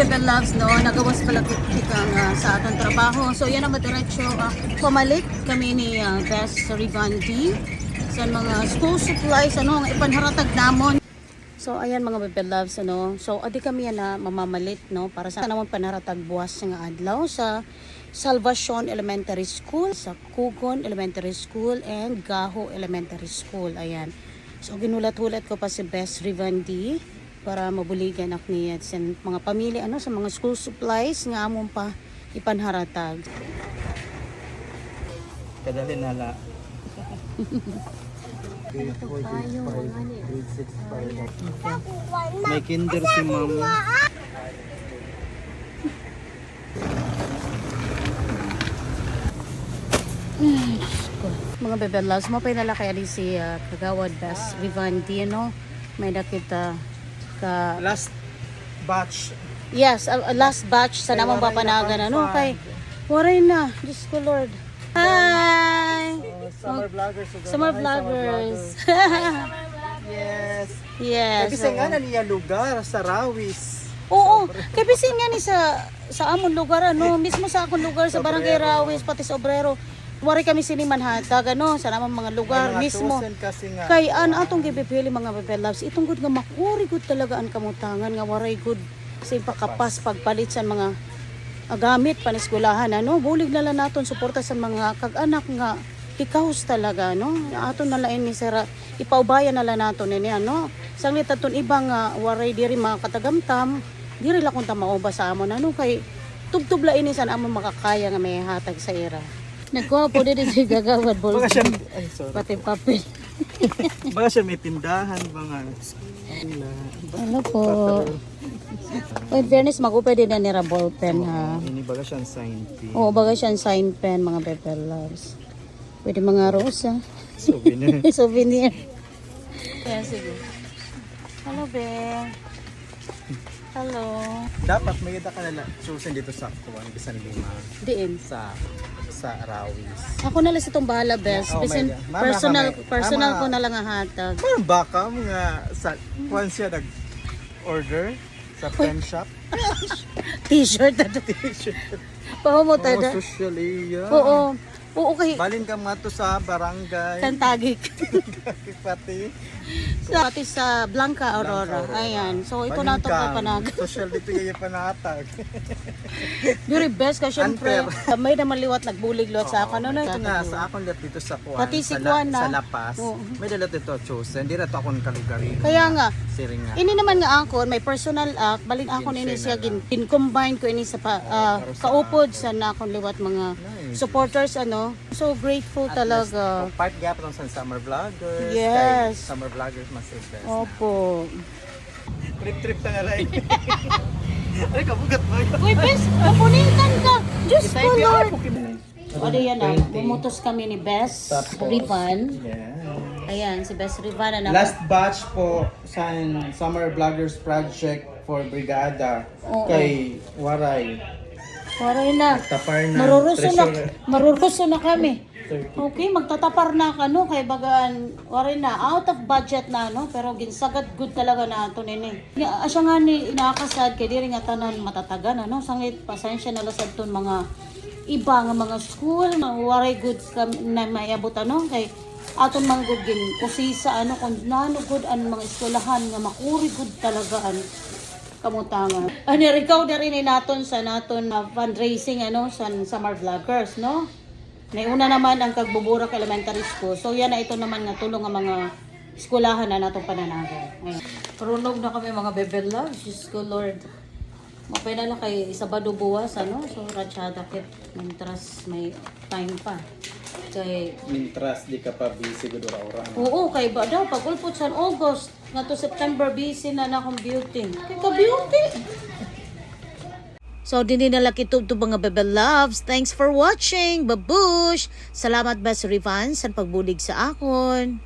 Bebe Loves, no, nagawas pala kang uh, sa atong trabaho. So, yan ang madiretso. Uh, pumalik kami ni uh, Best Rivan D sa mga school supplies, ano, ang ipanharatag namon. So, ayan mga Bebe Loves, ano. So, adi kami yan na mamamalit, no, para sa namon panaratag buwas nga adlaw sa Salvacion Elementary School, sa Kugon Elementary School, and Gaho Elementary School. Ayan. So, ginulat-hulat ko pa si Best Rivan D para mabuligan ak niya sa mga pamilya ano sa mga school supplies nga amon pa ipanharatag. Kadali na la. May kinder si mama. Mga bebe loves, mo pa nalaki ali si uh, Kagawad Best Vivanti, no? May nakita ka... Last batch. Yes, uh, last batch sa namang papanagan, ano? Kay, waray na. Diyos ko, Lord. Hi! Oh, summer vloggers. Uganda. Summer vloggers. yes. yes. Kasi nga oo. na niya lugar sa Rawis. Oo, kay bisin nga ni sa sa amon lugar ano, mismo sa akong lugar sa Barangay Rawis pati sa Obrero. Wari kami siniman hatag ano sa namang mga lugar Ay, mga mismo. tusen kasi nga. Kay an atong gipipili mga bebe loves, itong good nga makuri good talaga ang kamutangan nga waray good sa pagkapas pagpalit sa mga ah, gamit paniskwelahan ano. Bulig na lang naton suporta sa mga kag-anak nga ikaws talaga no aton na lain ni sira ipaubayan na lang naton ni ano sanglit aton ibang nga waray diri mga katagamtam diri la kun ta maoba sa amon ano kay tubtub lain ni san amon makakaya nga may hatag sa ira nagkuha po diri si gagawad bol Baka siya, ay sorry. pati papel Baka siya may tindahan, mga ano po in fairness magupay din na nira ball pen ha Ini baga siyang sign pin. Oo, bagay siyang sign pen, mga pepper loves. Pwede mga rosa. Souvenir. Souvenir. Ayan, sige. Hello, Be. Hello. Dapat may ida ka na chosen dito sa kuwan bisan lima Diin. sa sa Rawis. Ako na lang sa itong bahala, Bes. Oh, Bisin. Mama, personal, kami. personal Mama. ko na lang ang hatag. Parang baka nga sa kuwan siya nag order sa pen shop. T-shirt na to. Pahumot Oh, socially, yeah. Oo. Oo, kay Balin ka mga to sa barangay. Tantagik. Pati. sa, pati sa Blanca Aurora. Ayan. So, ito na ito pa panag. Social dito yung panatag. Very best ka, syempre. May naman liwat, nagbulig liwat sa akin. Ano na? Ito nga, sa akong lat dito sa kuwan. Pati si sa, Kuwan, sa ah. Lapas. Oo. May dalat ito chosen. Hindi na to akong kalugari. Kaya nga, Siring nga. Ini naman nga ako, may personal act, balin ako ini siya gin, combine ko ini sa pa, ah, kaupod sa na akong liwat mga supporters ano. So grateful talaga. Kung part gap ng sa summer vloggers. Yes. Kay summer vloggers mas best. Opo. Trip-trip na nga lang. Ay, kabugat mo. Uy, bes, kapunitan ka. Diyos ko, Lord. Ano yan ah, bumutos kami ni Bess Rivan. Yeah. Ayan, si Bess Rivan. Ano, Last batch po sa Summer Vloggers Project for Brigada Oo. kay Waray. Waray na. Tapar na. Maruruso na, maruruso na kami. Okay, magtatapar na ka no kay bagaan wari na out of budget na no pero ginsagad good talaga na ato nini. Ya, Asya nga ni inakasad kay diri nga tanan matatagan ano sangit pasensya na lasad ton mga iba nga mga school waray good na mayabot ano kay aton mga good gin kusisa ano kun nano good an mga eskwelahan nga makuri good talaga an kamutangan. Ano ikaw na rin naton sa naton na fundraising ano sa summer vloggers no? Nauna naman ang Kagbuburak Elementary School. So yan na ito naman nga tulong ang mga eskwelahan na natong pananagan. Ayan. Turunog na kami mga bebe love. Diyos ko Lord. Mapay na lang kay Sabado buwas ano. So ratsyada kit. Mintras may time pa. Kay Mintras, di ka pa busy gud ora Oo, kay ba daw pag ulpot sa August nga to September busy na na akong beauty. Kay ka beauty. So, dini na lang kitubtub mga bebe loves. Thanks for watching. Babush! Salamat Best Rivan sa pagbulig sa akon.